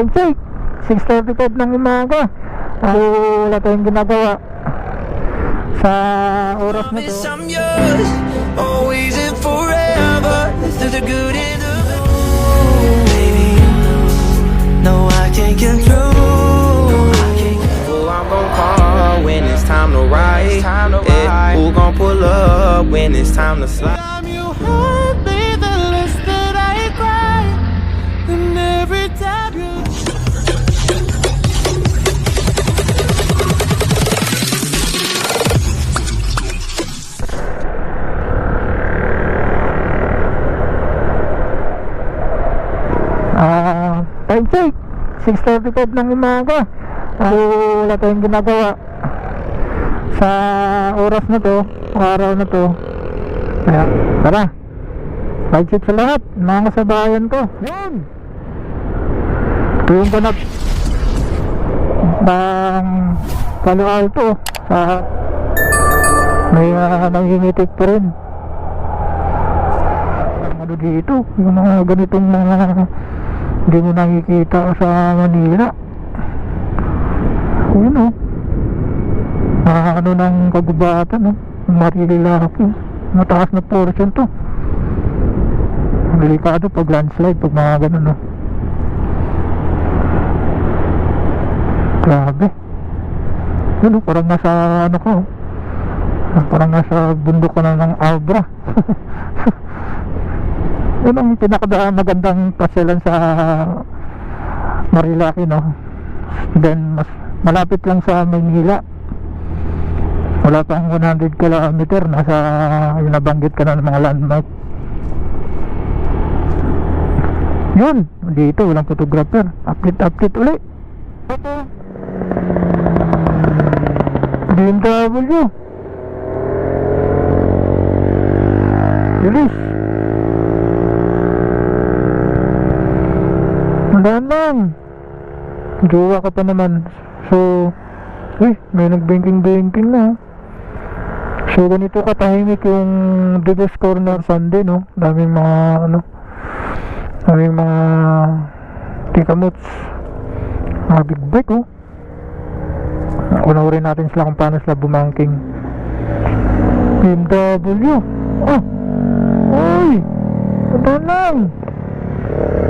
time check 6.35 ng umaga so wala tayong ginagawa sa oras na to always and forever. Through the good and the bad. Baby, you know, no, I can't control. Who I'm gon' call when it's time to ride? Yeah, who gon' pull up when it's time to slide? 6.35 ng umaga so wala tayong ginagawa. Sa oras na to araw na to. Kaya tara. Ride safe sa lahat mga kasabayan ko. Yun ito yung ganap ng Palo Alto sa may uh, nangingitik pa rin. Ano dito yung mga ganitong mga hindi mo nakikita sa Manila. Yun o mga ano ng kagubatan no? marilaki. Mataas na portion to. Delikado pag landslide pag mga ganun no grabe. Yun o parang nasa ano ko parang nasa bundok ka na ng Abra yun ang pinakada magandang pasyalan sa Marilaki no? Then mas malapit lang sa Manila wala pang 100 km nasa yung nabanggit ka na ng mga landmark. Yun dito walang photographer. Update update uli. Ito. BMW Bilis Wala lang. Jowa ka pa naman. So, uy, may nag-banking-banking na. So, ganito katahimik yung Divis Corner Sunday, no? Daming mga, ano, daming mga tikamots. Mga big bike, oh. Unawarin natin sila kung paano sila bumangking. BMW. Oh! Uy! Ito lang!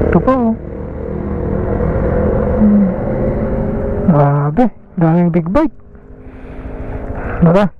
Ito pa, oh. Grabe, daming big bike. Diba?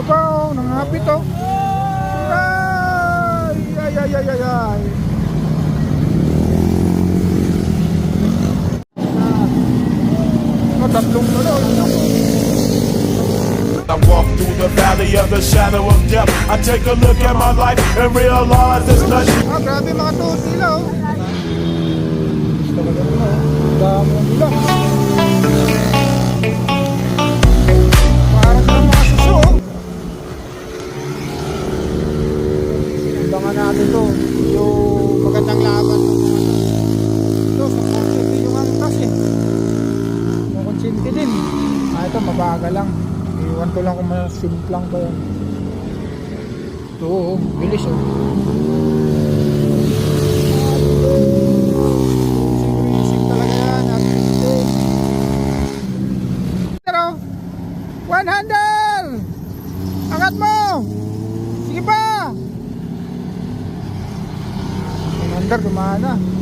Ito pa oh, nangapit oh. Ay, ay, ay, ay, ay, ay. Ah, tatlong tuloy. I walk through the valley of the shadow of death. I take a look at my life and realize there's nothing. Ah, grabe mga nila oh. Dami na nila. Simplang ba yan? Ito, oh, bilis oh. Sinisip talaga yan. At Pero, 100! Angat mo! Sige pa! 100, gumahan na.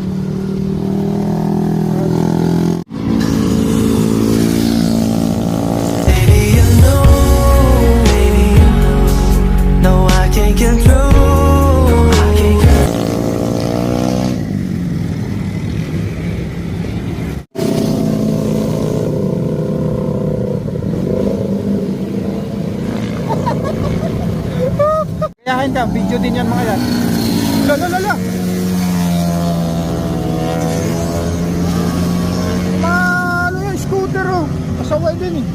Can't control. I can't control. Kayahin ka, video din yan mga yan. La la la la. Ma, ano yan, scooter oh. Pasaway din eh.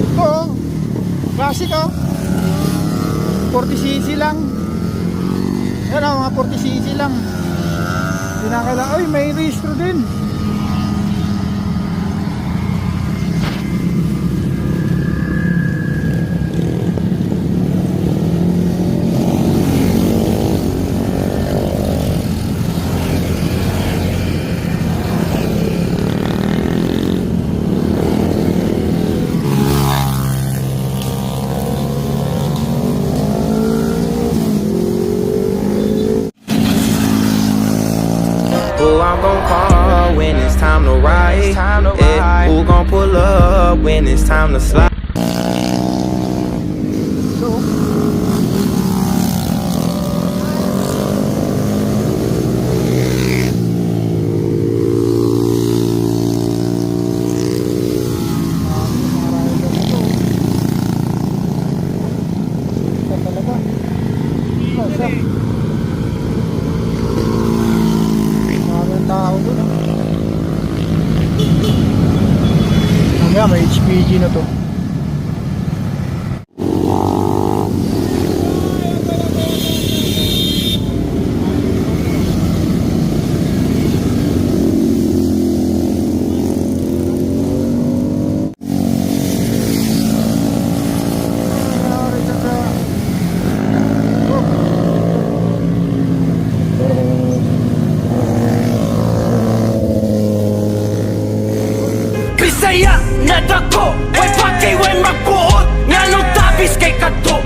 Ito oh. Classic oh. 40cc lang. Yan oh, mga 40cc lang. Kailangan. Ay, may registro din. When it's time to ride? Who gon' pull up when it's time to slide? Mamaya may HPG na to. Nangyari sa ka- Bisaya na dako Way pakay way magbuot Nga nung tabis kay kadto